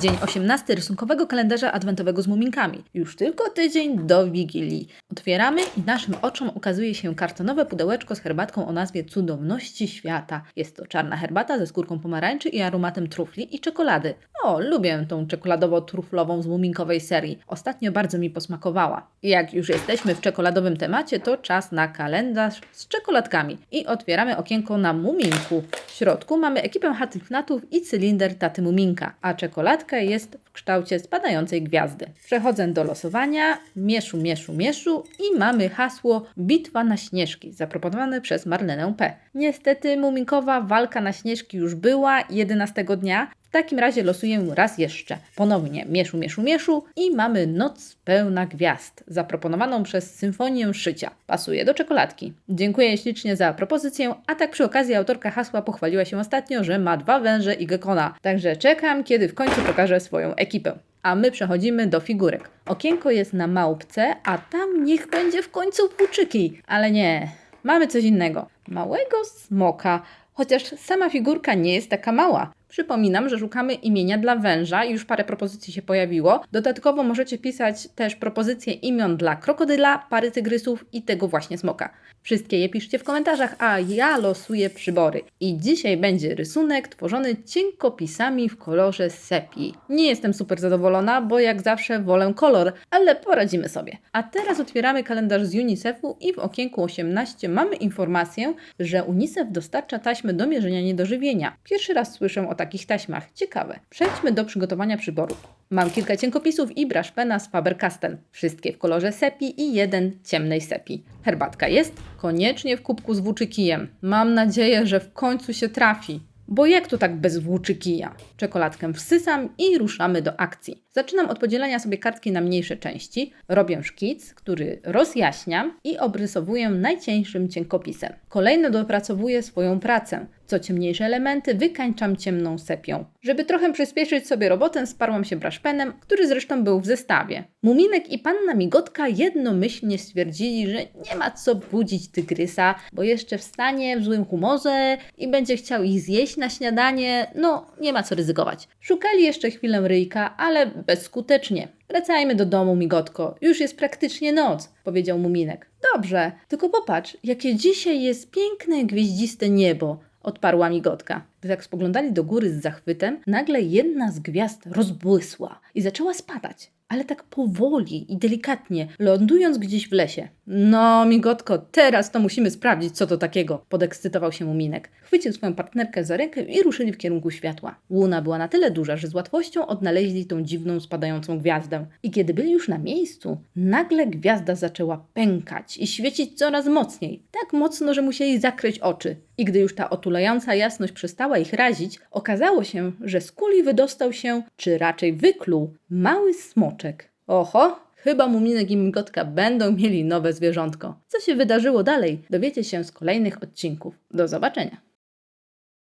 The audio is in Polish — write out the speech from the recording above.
Dzień 18 rysunkowego kalendarza adwentowego z muminkami. Już tylko tydzień do Wigilii. Otwieramy i naszym oczom ukazuje się kartonowe pudełeczko z herbatką o nazwie Cudowności Świata. Jest to czarna herbata ze skórką pomarańczy i aromatem trufli i czekolady. O, lubię tą czekoladowo-truflową z muminkowej serii. Ostatnio bardzo mi posmakowała. Jak już jesteśmy w czekoladowym temacie, to czas na kalendarz z czekoladkami. I otwieramy okienko na muminku. Środku mamy ekipę hatifnatów i cylinder taty muminka, a czekoladka jest w kształcie spadającej gwiazdy. Przechodzę do losowania, mieszu, mieszu, mieszu i mamy hasło Bitwa na Śnieżki, zaproponowane przez Marlenę P. Niestety muminkowa walka na Śnieżki już była 11 dnia, w takim razie losuję raz jeszcze. Ponownie mieszu, mieszu, mieszu i mamy Noc pełna gwiazd, zaproponowaną przez Symfonię Szycia. Pasuje do czekoladki. Dziękuję ślicznie za propozycję, a tak przy okazji autorka hasła pochwaliła się ostatnio, że ma dwa węże i gekona. Także czekam, kiedy w końcu pokaże swoją ekipę. A my przechodzimy do figurek. Okienko jest na małpce, a tam niech będzie w końcu płuczyki. Ale nie, mamy coś innego. Małego smoka, chociaż sama figurka nie jest taka mała. Przypominam, że szukamy imienia dla węża i już parę propozycji się pojawiło. Dodatkowo możecie pisać też propozycje imion dla krokodyla, pary tygrysów i tego właśnie smoka. Wszystkie je piszcie w komentarzach, a ja losuję przybory. I dzisiaj będzie rysunek tworzony cienkopisami w kolorze sepi. Nie jestem super zadowolona, bo jak zawsze wolę kolor, ale poradzimy sobie. A teraz otwieramy kalendarz z UNICEF-u i w okienku 18 mamy informację, że UNICEF dostarcza taśmy do mierzenia niedożywienia. Pierwszy raz słyszę o takich taśmach. Ciekawe. Przejdźmy do przygotowania przyborów. Mam kilka cienkopisów i brush pena z Faber-Castell. Wszystkie w kolorze sepi i jeden ciemnej sepi. Herbatka jest? Koniecznie w kubku z włóczykijem. Mam nadzieję, że w końcu się trafi. Bo jak to tak bez włóczykija? Czekoladkę wsysam i ruszamy do akcji. Zaczynam od podzielenia sobie kartki na mniejsze części. Robię szkic, który rozjaśniam i obrysowuję najcieńszym cienkopisem. Kolejno dopracowuję swoją pracę. Co ciemniejsze elementy wykańczam ciemną sepią. Żeby trochę przyspieszyć sobie robotę, sparłam się braszpenem, który zresztą był w zestawie. Muminek i panna Migotka jednomyślnie stwierdzili, że nie ma co budzić tygrysa, bo jeszcze wstanie w złym humorze i będzie chciał ich zjeść na śniadanie. No, nie ma co ryzykować. Szukali jeszcze chwilę ryjka, ale bezskutecznie. Wracajmy do domu, migotko. Już jest praktycznie noc, powiedział Muminek. Dobrze, tylko popatrz, jakie dzisiaj jest piękne, gwieździste niebo, odparła migotka. Gdy tak spoglądali do góry z zachwytem, nagle jedna z gwiazd rozbłysła i zaczęła spadać. Ale tak powoli i delikatnie, lądując gdzieś w lesie. No, migotko, teraz to musimy sprawdzić, co to takiego, podekscytował się Muminek. Chwycił swoją partnerkę za rękę i ruszyli w kierunku światła. Łuna była na tyle duża, że z łatwością odnaleźli tą dziwną, spadającą gwiazdę. I kiedy byli już na miejscu, nagle gwiazda zaczęła pękać i świecić coraz mocniej. Tak mocno, że musieli zakryć oczy. I gdy już ta otulająca jasność przestała ich razić, okazało się, że z kuli wydostał się, czy raczej wykluł, mały smoczek. Oho, chyba Muminek i Migotka będą mieli nowe zwierzątko. Co się wydarzyło dalej, dowiecie się z kolejnych odcinków. Do zobaczenia.